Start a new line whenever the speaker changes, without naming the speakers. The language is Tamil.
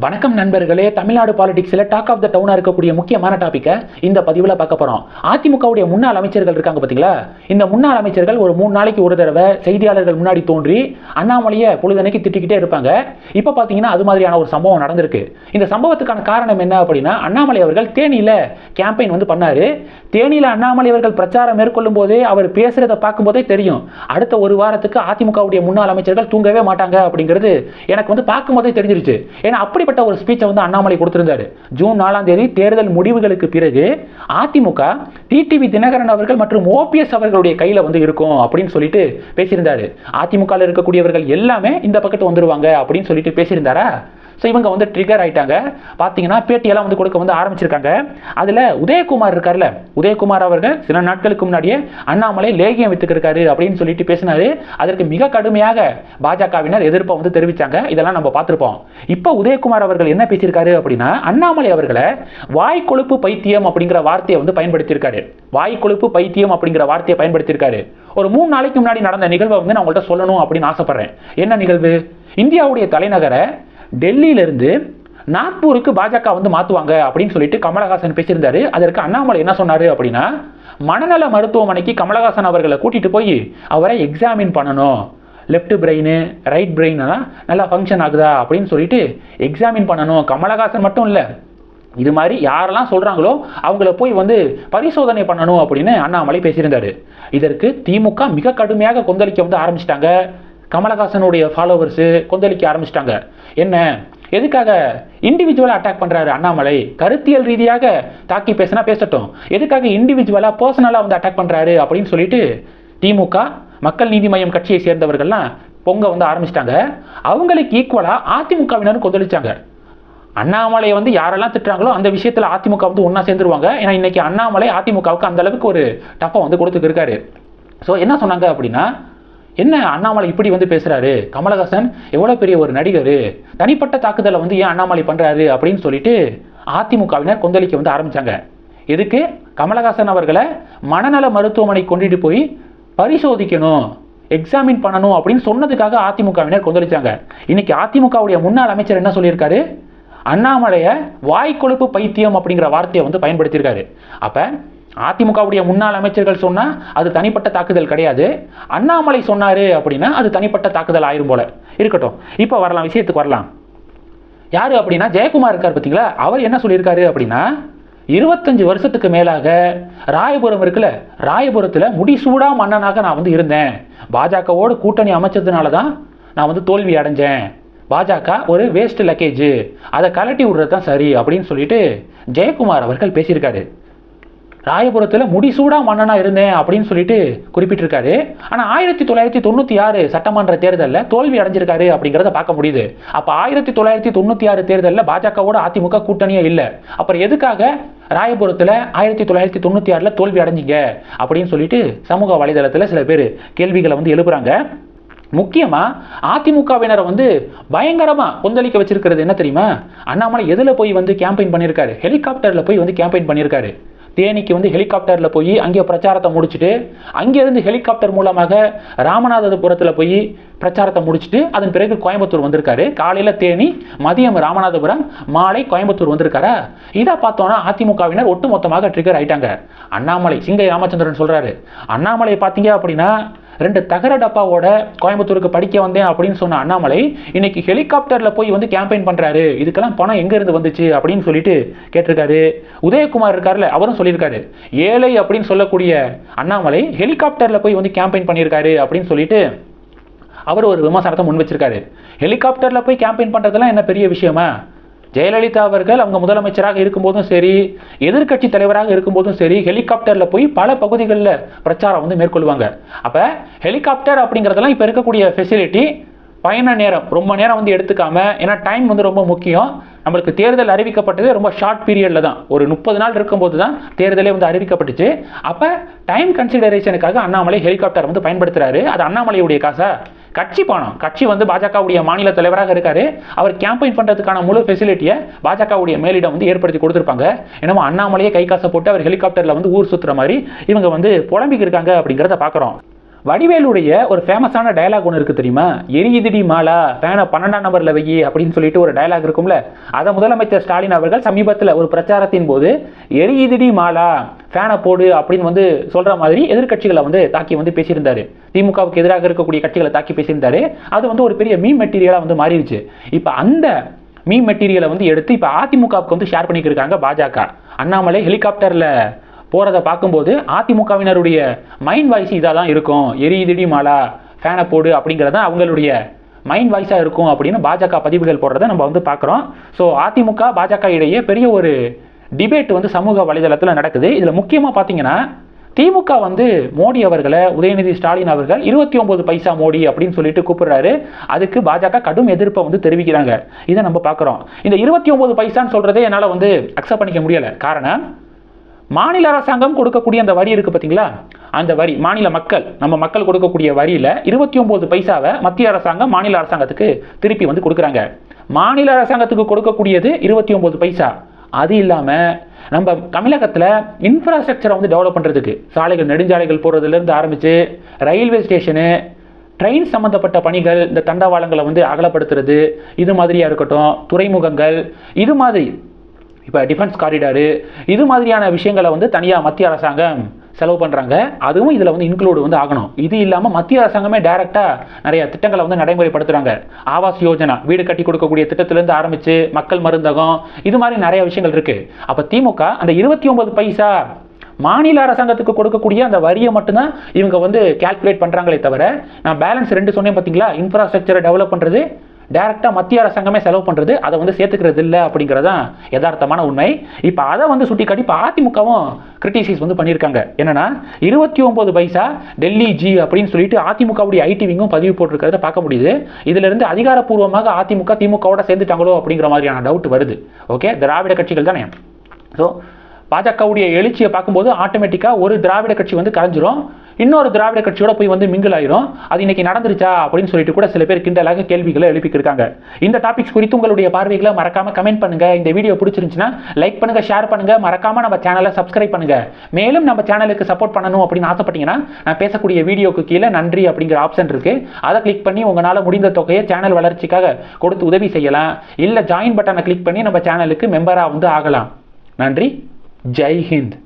வணக்கம் நண்பர்களே தமிழ்நாடு பாலிடிக்ஸில் டாக் ஆஃப் த டவுனாக இருக்கக்கூடிய முக்கியமான டாப்பிக்கை இந்த பதிவில் பார்க்க போகிறோம் அதிமுகவுடைய முன்னாள் அமைச்சர்கள் இருக்காங்க பார்த்தீங்களா இந்த முன்னாள் அமைச்சர்கள் ஒரு மூணு நாளைக்கு ஒரு தடவை செய்தியாளர்கள் முன்னாடி தோன்றி அண்ணாமலையை பொழுதனைக்கு திட்டிக்கிட்டே இருப்பாங்க. இப்போ பார்த்தீங்கன்னா அது மாதிரியான ஒரு சம்பவம் நடந்திருக்கு. இந்த சம்பவத்துக்கான காரணம் என்ன அப்படின்னா அண்ணாமலை அவர்கள் தேனியில் கேம்பெயின் வந்து பண்ணார். தேனியில் அண்ணாமலை அவர்கள் பிரச்சாரம் மேற்கொள்ளும் போதே அவர் பேசுகிறத பார்க்கும்போதே தெரியும். அடுத்த ஒரு வாரத்துக்கு அதிமுகவுடைய முன்னாள் அமைச்சர்கள் தூங்கவே மாட்டாங்க அப்படிங்கிறது எனக்கு வந்து பார்க்கும்போதே தெரிஞ்சிருச்சு. ஏன்னா அப்படி அப்படிப்பட்ட ஒரு ஸ்பீச்சை வந்து அண்ணாமலை கொடுத்திருந்தாரு. ஜூன் நாலாம் தேதி தேர்தல் முடிவுகளுக்கு பிறகு அதிமுக டிடிவி தினகரன் அவர்கள் மற்றும் ஓபிஎஸ் அவர்களுடைய கையில் வந்து இருக்கும் அப்படின்னு சொல்லிட்டு பேசியிருந்தாரு. அதிமுகவில் இருக்கக்கூடியவர்கள் எல்லாமே இந்த பக்கத்து வந்துருவாங்க அப்படின்னு சொல்லிட்டு பேசியிருந்தாரா? ஸோ இவங்க வந்து ட்ரிகர் ஆயிட்டாங்க. பார்த்தீங்கன்னா பேட்டியெல்லாம் வந்து கொடுக்க வந்து ஆரம்பிச்சிருக்காங்க. அதில் உதயகுமார் இருக்கார்ல உதயகுமார் அவர்கள் சில நாட்களுக்கு முன்னாடியே அண்ணாமலை லேகியம் வித்துக்கிருக்காரு அப்படின்னு சொல்லிட்டு பேசினாரு. அதற்கு மிக கடுமையாக பாஜகவினர் எதிர்ப்பை வந்து தெரிவித்தாங்க இதெல்லாம் நம்ம பார்த்துருப்போம். இப்போ உதயகுமார் அவர்கள் என்ன பேசியிருக்காரு அப்படின்னா அண்ணாமலை அவர்களை வாய் கொழுப்பு பைத்தியம் அப்படிங்கிற வார்த்தையை வந்து பயன்படுத்தியிருக்காரு. வாய் கொழுப்பு பைத்தியம் அப்படிங்கிற வார்த்தையை பயன்படுத்தியிருக்காரு. ஒரு மூணு நாளைக்கு முன்னாடி நடந்த நிகழ்வை வந்து நான் உங்கள்கிட்ட சொல்லணும் அப்படின்னு ஆசைப்படுறேன். என்ன நிகழ்வு? இந்தியாவுடைய தலைநகரை டெல்லியிலிருந்து நாக்பூருக்கு பாஜக வந்து மாற்றுவாங்க அப்படின்னு சொல்லிட்டு கமலஹாசன் பேசியிருந்தாரு. அதற்கு அண்ணாமலை என்ன சொன்னார் அப்படின்னா மனநல மருத்துவமனைக்கு கமலஹாசன் அவர்களை கூட்டிட்டு போய் அவரை எக்ஸாமின் பண்ணணும். லெஃப்ட் பிரெயின் ரைட் பிரெயினெல்லாம் நல்லா ஃபங்க்ஷன் ஆகுதா? அப்படின்னு சொல்லிட்டு எக்ஸாமின் பண்ணணும். கமலஹாசன் மட்டும் இல்லை இது மாதிரி யாரெல்லாம் சொல்கிறாங்களோ அவங்கள போய் வந்து பரிசோதனை பண்ணணும் அப்படின்னு அண்ணாமலை பேசியிருந்தாரு. இதற்கு திமுக மிக கடுமையாக கொந்தளிக்க வந்து ஆரம்பிச்சிட்டாங்க. கமலஹாசனுடைய ஃபாலோவர்ஸு கொந்தளிக்க ஆரம்பிச்சிட்டாங்க. என்ன? எதுக்காக? இண்டிவிஜுவலாக அட்டாக் பண்ணுறாரு அண்ணாமலை. கருத்தியல் ரீதியாக தாக்கி பேசினா பேசட்டும். எதுக்காக இண்டிவிஜுவலாக பர்சனலாக வந்து அட்டாக் பண்ணுறாரு அப்படின்னு சொல்லிட்டு திமுக மக்கள் நீதி மய்யம் கட்சியை சேர்ந்தவர்கள்லாம் பொங்க வந்து ஆரம்பிச்சிட்டாங்க. அவங்களுக்கு ஈக்குவலாக அதிமுகவினர் கொந்தளிச்சாங்க. அண்ணாமலையை வந்து யாரெல்லாம் திட்டுறாங்களோ அந்த விஷயத்தில் அதிமுக வந்து ஒன்றா சேர்ந்துருவாங்க. ஏன்னா இன்னைக்கு அண்ணாமலை அதிமுகவுக்கு அந்த அளவுக்கு ஒரு டப்பை வந்து கொடுத்துருக்காரு ஸோ என்ன சொன்னாங்க அப்படின்னா என்ன அண்ணாமலை இப்படி வந்து பேசுறாரு? கமலஹாசன் எவ்வளோ பெரிய ஒரு நடிகர்? தனிப்பட்ட தாக்குதலை வந்து ஏன் அண்ணாமலை பண்றாரு அப்படின்னு சொல்லிட்டு அதிமுகவினர் கொந்தளிக்க வந்து ஆரம்பிச்சாங்க. எதுக்கு? கமலஹாசன் அவர்களை மனநல மருத்துவமனை கொண்டுட்டு போய் பரிசோதிக்கணும் எக்ஸாமின் பண்ணணும் அப்படின்னு சொன்னதுக்காக அதிமுகவினர் கொந்தளிச்சாங்க. இன்னைக்கு அதிமுகவுடைய முன்னாள் அமைச்சர் என்ன சொல்லியிருக்காரு? அண்ணாமலைய வாய்க்கொழுப்பு பைத்தியம் அப்படிங்கிற வார்த்தையை வந்து பயன்படுத்தியிருக்காரு. அப்போ அதிமுகவுடைய முன்னாள் அமைச்சர்கள் சொன்னால் அது தனிப்பட்ட தாக்குதல் கிடையாது. அண்ணாமலை சொன்னார் அப்படின்னா அது தனிப்பட்ட தாக்குதல் ஆயிரும் போல. இருக்கட்டும். இப்போ வரலாம் விஷயத்துக்கு வரலாம். யார் அப்படின்னா ஜெயக்குமார் இருக்கார் பார்த்தீங்களா அவர் என்ன சொல்லியிருக்காரு அப்படின்னா இருபத்தஞ்சு வருஷத்துக்கு மேலாக ராயபுரம் இருக்குல்ல ராயபுரத்தில் முடிசூடா மன்னனாக நான் வந்து இருந்தேன். பாஜகவோடு கூட்டணி அமைச்சதுனால தான் நான் வந்து தோல்வி அடைஞ்சேன். பாஜக ஒரு வேஸ்ட் லக்கேஜ் அதை கலட்டி விடுறது தான் சரி அப்படின்னு சொல்லிட்டு ஜெயக்குமார் அவர்கள் பேசியிருக்காரு. ராயபுரத்தில் முடிசூடா மன்னனா இருந்தேன் அப்படின்னு சொல்லிட்டு குறிப்பிட்டிருக்காரு. ஆனால் ஆயிரத்தி தொள்ளாயிரத்தி தொண்ணூற்றி ஆறு சட்டமன்ற தேர்தலில் தோல்வி அடைஞ்சிருக்காரு அப்படிங்கிறத பார்க்க முடியுது. அப்போ ஆயிரத்தி தொள்ளாயிரத்தி தொண்ணூற்றி ஆறு தேர்தலில் பாஜகவோட அதிமுக கூட்டணியே இல்லை. அப்புறம் எதுக்காக ராயபுரத்தில் ஆயிரத்தி தொள்ளாயிரத்தி தொண்ணூற்றி ஆறில் தோல்வி அடைஞ்சிங்க அப்படின்னு சொல்லிட்டு சமூக வலைதளத்தில் சில பேர் கேள்விகளை வந்து எழுப்புறாங்க. முக்கியமாக அதிமுகவினரை வந்து பயங்கரமாக கொந்தளிக்க வச்சிருக்கிறது என்ன தெரியுமா? அண்ணாமலை எதில் போய் வந்து கேம்பெயின் பண்ணியிருக்காரு ஹெலிகாப்டரில் போய் வந்து கேம்பெயின் பண்ணியிருக்காரு தேனிக்கு வந்து ஹெலிகாப்டரில் போய் அங்கே பிரச்சாரத்தை முடிச்சுட்டு அங்கேருந்து ஹெலிகாப்டர் மூலமாக ராமநாதபுரத்தில் போய் பிரச்சாரத்தை முடிச்சுட்டு அதன் பிறகு கோயம்புத்தூர் வந்திருக்காரு. காலையில் தேனி மதியம் ராமநாதபுரம் மாலை கோயம்புத்தூர் வந்திருக்காரா? இதை பார்த்தோன்னா அதிமுகவினர் ஒட்டுமொத்தமாக ட்ரிகர் ஆயிட்டாங்க. அண்ணாமலை சிங்கை ராமச்சந்திரன் சொல்கிறாரு அண்ணாமலை பார்த்தீங்க அப்படின்னா ரெண்டு தகர டப்பாவோட கோயம்புத்தூருக்கு படிக்க வந்தேன் அப்படின்னு சொன்ன அண்ணாமலை இன்னைக்கு ஹெலிகாப்டரில் போய் வந்து கேம்பெயின் பண்ணுறாரு இதுக்கெல்லாம் பணம் எங்கேருந்து வந்துச்சு அப்படின்னு சொல்லிட்டு கேட்டிருக்காரு. உதயகுமார் இருக்கார்ல அவரும் சொல்லியிருக்காரு. ஏழை அப்படின்னு சொல்லக்கூடிய அண்ணாமலை ஹெலிகாப்டரில் போய் வந்து கேம்பெயின் பண்ணியிருக்காரு அப்படின்னு சொல்லிட்டு அவர் ஒரு விமர்சனத்தை முன் வச்சிருக்காரு. ஹெலிகாப்டரில் போய் கேம்பெயின் பண்ணுறதுலாம் என்ன பெரிய விஷயமா? ஜெயலலிதா அவர்கள் அவங்க முதலமைச்சராக இருக்கும்போதும் சரி எதிர்க்கட்சி தலைவராக இருக்கும்போதும் சரி ஹெலிகாப்டரில் போய் பல பகுதிகளில் பிரச்சாரம் வந்து மேற்கொள்வாங்க. அப்போ ஹெலிகாப்டர் அப்படிங்கிறதெல்லாம் இப்போ இருக்கக்கூடிய ஃபெசிலிட்டி பயண நேரம் ரொம்ப நேரம் வந்து எடுத்துக்காம ஏன்னா டைம் வந்து ரொம்ப முக்கியம். நம்மளுக்கு தேர்தல் அறிவிக்கப்பட்டது ரொம்ப ஷார்ட் பீரியடில் தான். ஒரு முப்பது நாள் இருக்கும்போது தான் தேர்தலே வந்து அறிவிக்கப்பட்டுச்சு. அப்போ டைம் கன்சிடரேஷனுக்காக அண்ணாமலை ஹெலிகாப்டர் வந்து பயன்படுத்துகிறாரு அது அண்ணாமலையுடைய காசா? கட்சி பணம் கட்சி வந்து பாஜகவுடைய மாநில தலைவராக இருக்காரு. அவர் கேம்பெயின் பண்ணுறதுக்கான முழு ஃபெசிலிட்டியை பாஜகவுடைய மேலிடம் வந்து ஏற்படுத்தி கொடுத்துருப்பாங்க. என்னமோ அண்ணாமலையே கை காசை போட்டு அவர் ஹெலிகாப்டரில் வந்து ஊர் சுற்றுற மாதிரி இவங்க வந்து புலம்பிக்கு இருக்காங்க அப்படிங்கிறத பார்க்குறோம் வடிவேலுடைய ஒரு ஃபேமஸான டயலாக் ஒன்று இருக்குது தெரியுமா? எரியுதிடி மாலா பேனை பன்னெண்டாம் நம்பரில் வை அப்படின்னு சொல்லிட்டு ஒரு டயலாக் இருக்கும்ல. அதை முதலமைச்சர் ஸ்டாலின் அவர்கள் சமீபத்தில் ஒரு பிரச்சாரத்தின் போது எரியுதிடி மாலா ஃபேனை போடு அப்படின்னு வந்து சொல்கிற மாதிரி எதிர்க்கட்சிகளை வந்து தாக்கி வந்து பேசியிருந்தாரு. திமுகவுக்கு எதிராக இருக்கக்கூடிய கட்சிகளை தாக்கி பேசியிருந்தாரு. அது வந்து ஒரு பெரிய மீ மெட்டீரியலாக வந்து மாறிடுச்சு. இப்போ அந்த மீ மெட்டீரியலை வந்து எடுத்து இப்போ அதிமுகவுக்கு வந்து ஷேர் பண்ணிக்கிருக்காங்க பாஜக. அண்ணாமலை ஹெலிகாப்டரில் போகிறத பார்க்கும்போது அதிமுகவினருடைய மைண்ட் வாய்ஸ் இதாக தான் இருக்கும். எரியுதிடி மாலா ஃபேனை போடு அப்படிங்கிறது தான் அவங்களுடைய மைண்ட் வாய்ஸாக இருக்கும் அப்படின்னு பாஜக பதிவுகள் போடுறத நம்ம வந்து பார்க்குறோம். ஸோ அதிமுக பாஜக இடையே பெரிய ஒரு டிபேட் வந்து சமூக வலைதளத்தில் நடக்குது. இதில் முக்கியமாக பார்த்தீங்கன்னா திமுக வந்து மோடி அவர்களை உதயநிதி ஸ்டாலின் அவர்கள் இருபத்தி ஒன்பது பைசா மோடி அப்படின்னு சொல்லிட்டு கூப்பிடுறாரு. அதுக்கு பாஜக கடும் எதிர்ப்பை வந்து தெரிவிக்கிறாங்க. இதை நம்ம பார்க்குறோம். இந்த இருபத்தி ஒன்பது பைசான்னு சொல்கிறதே என்னால் வந்து அக்செப்ட் பண்ணிக்க முடியலை. காரணம் மாநில அரசாங்கம் கொடுக்கக்கூடிய அந்த வரி இருக்கு பார்த்தீங்களா அந்த வரி மாநில மக்கள் நம்ம மக்கள் கொடுக்கக்கூடிய வரியில இருபத்தி ஒன்பது பைசாவை மத்திய அரசாங்கம் மாநில அரசாங்கத்துக்கு திருப்பி வந்து கொடுக்குறாங்க. மாநில அரசாங்கத்துக்கு கொடுக்கக்கூடியது இருபத்தி ஒன்பது பைசா. அது இல்லாமல் நம்ம தமிழகத்தில் இன்ஃப்ராஸ்ட்ரக்சரை வந்து டெவலப் பண்ணுறதுக்கு சாலைகள் நெடுஞ்சாலைகள் போடுறதுலேருந்து ஆரம்பித்து ரயில்வே ஸ்டேஷனு ட்ரெயின் சம்மந்தப்பட்ட பணிகள் இந்த தண்டவாளங்களை வந்து அகலப்படுத்துறது இது மாதிரியாக இருக்கட்டும் துறைமுகங்கள் இது மாதிரி இப்போ டிஃபென்ஸ் காரிடாரு இது மாதிரியான விஷயங்களை வந்து தனியாக மத்திய அரசாங்கம் செலவு பண்ணுறாங்க அதுவும் இதில் வந்து இன்க்ளூடு வந்து ஆகணும். இது இல்லாமல் மத்திய அரசாங்கமே டைரெக்டாக நிறைய திட்டங்களை வந்து நடைமுறைப்படுத்துகிறாங்க ஆவாஸ் யோஜனா வீடு கட்டி கொடுக்கக்கூடிய திட்டத்திலேருந்து ஆரம்பித்து மக்கள் மருந்தகம் இது மாதிரி நிறைய விஷயங்கள் இருக்குது அப்போ திமுக அந்த இருபத்தி ஒன்பது பைசா மாநில அரசாங்கத்துக்கு கொடுக்கக்கூடிய அந்த வரியை மட்டும்தான் இவங்க வந்து கால்குலேட் பண்ணுறாங்களே தவிர நான் பேலன்ஸ் ரெண்டு சொன்னேன் பார்த்தீங்களா இன்ஃப்ராஸ்ட்ரக்சரை டெவலப் பண்ணுறது டேரெக்டாக மத்திய அரசாங்கமே செலவு பண்ணுறது அதை வந்து சேர்த்துக்கிறது இல்லை அப்படிங்கிறது தான் யதார்த்தமான உண்மை. இப்போ அதை வந்து சுட்டி காட்டி இப்போ அதிமுகவும் கிரிட்டிசைஸ் வந்து பண்ணியிருக்காங்க. என்னன்னா இருபத்தி ஒம்பது பைசா டெல்லி ஜி அப்படின்னு சொல்லிட்டு அதிமுகவுடைய ஐடி விங்கும் பதிவு போட்டிருக்கிறத பார்க்க முடியுது. இதிலிருந்து அதிகாரப்பூர்வமாக அதிமுக திமுகவோட சேர்ந்துட்டாங்களோ அப்படிங்கிற மாதிரியான டவுட் வருது. ஓகே திராவிட கட்சிகள் தானே. ஸோ பாஜகவுடைய எழுச்சியை பார்க்கும்போது ஆட்டோமேட்டிக்காக ஒரு திராவிட கட்சி வந்து கரைஞ்சிரும். இன்னொரு திராவிட கட்சியோட போய் வந்து மிங்கிள் ஆயிரும். அது இன்னைக்கு நடந்துருச்சா அப்படின்னு சொல்லிட்டு கூட சில பேர் கிண்டலாக கேள்விகளை எழுப்பிக்கிருக்காங்க. இந்த டாபிக்ஸ் குறித்து உங்களுடைய பார்வைகளை மறக்காம கமெண்ட் பண்ணுங்க. இந்த வீடியோ பிடிச்சிருந்துச்சுன்னா லைக் பண்ணுங்க ஷேர் பண்ணுங்க. மறக்காம நம்ம சேனலை சப்ஸ்கிரைப் பண்ணுங்க. மேலும் நம்ம சேனலுக்கு சப்போர்ட் பண்ணணும் அப்படின்னு ஆசைப்பட்டீங்கன்னா நான் பேசக்கூடிய வீடியோக்கு கீழே நன்றி அப்படிங்கிற ஆப்ஷன் இருக்கு. அதை கிளிக் பண்ணி உங்களால் முடிந்த தொகையை சேனல் வளர்ச்சிக்காக கொடுத்து உதவி செய்யலாம். இல்லை ஜாயின் பட்டனை கிளிக் பண்ணி நம்ம சேனலுக்கு மெம்பராக வந்து ஆகலாம். நன்றி. ஜெய் ஹிந்த்.